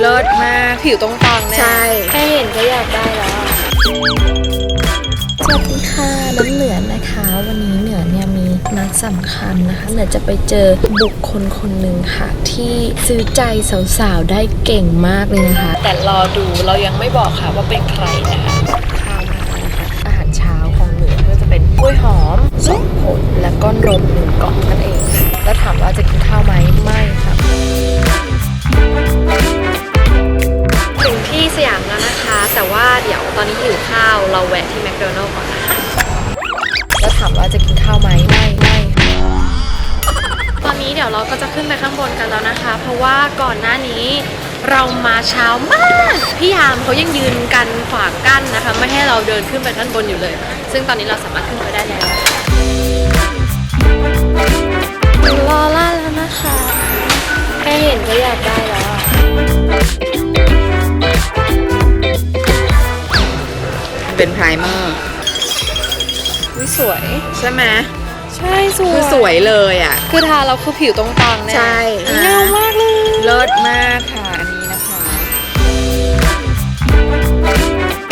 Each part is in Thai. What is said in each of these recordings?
เลิศมาก ผิวตรงปังเนี่ยใช่ แค่เห็นก็อยากได้แล้วอะสวัสดีค่ะน้ำเหนือนะคะ วันนี้เหนือเนี่ยมีนัดสำคัญนะคะ เหนือจะไปเจอบุคคลคนหนึ่งค่ะ ที่ซื้อใจสาวๆได้เก่งมากเลยนะคะ แต่รอดูเรายังไม่บอกค่ะว่าเป็นใครนะคะ แล้วนะคะแต่ว่าเดี๋ยวตอนนี้หิวข้าวเราแวะที่แมคโดนัลล์ก่อนนะคะแล้วถามว่าจะกินข้าวไหมไม่ไม่ค่ะตอนนี้เดี๋ยวเราก็จะขึ้นไปข้างบนกันแล้วนะคะ เพราะว่าก่อนหน้านี้เรามาเช้ามากพี่ยามเขายังยืนกันขวางกั้นนะคะ ไม่ให้เราเดินขึ้นไปข้างบนอยู่เลย ซึ่งตอนนี้เราสามารถขึ้นไปได้แล้ว เป็นไพรเมอร์อุ๊ยสวย ใช่ไหมใช่สวยคือสวยเลยอะ คือทาเราคือผิวตรงปังเนี่ยใช่เงามากเลยเลิศมากค่ะ อันนี้นะคะ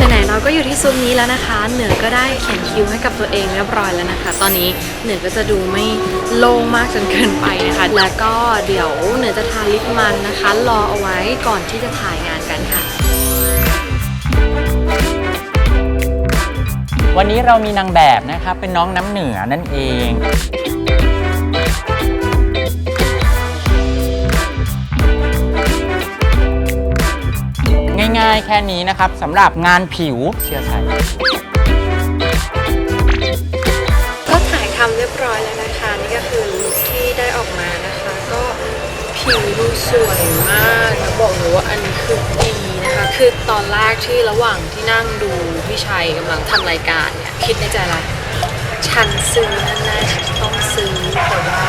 ไหนๆเราก็อยู่ที่ซุ้มนี้แล้วนะคะ เหนือก็ได้เขียนคิวให้กับตัวเองเรียบร้อยแล้วนะคะ ตอนนี้เหนือก็จะดูไม่โล่งมากจนเกินไปนะคะ แล้วก็เดี๋ยวเหนือจะทาลิปมันนะคะ รอเอาไว้ก่อนที่จะถ่ายงานกันค่ะ วันนี้เรามีนางแบบนะครับเป็นน้องน้ำเหนือนั่นเอง ง่ายๆแค่นี้นะครับสำหรับงานผิวเชื่อใจ ผิวดูสวยมากนะบอกเลยว่าอันนี้คือดีนะคะ คือตอนแรกที่ระหว่างที่นั่งดูพี่ชัยกำลังทำรายการเนี่ยคิดในใจละฉันซื้อแน่ๆฉันต้องซื้อแต่ว่า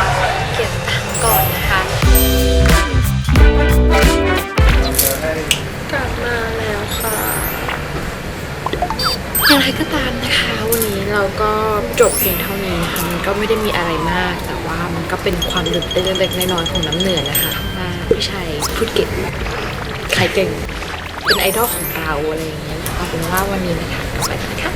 อย่างไรก็ตามนะคะ วันนี้เราก็จบเพียงเท่านี้นะคะมันก็ไม่ได้มีอะไรมาก แต่ว่ามันก็เป็นความตื่นเต้นเล็กๆน้อยๆของน้ำเหนือนะคะมาพี่ชัยพูดเก่งใครเก่งเป็นไอดอลของเราอะไรอย่างเงี้ยเอาเป็นว่าวันนี้นะคะกลับไปกันนะคะ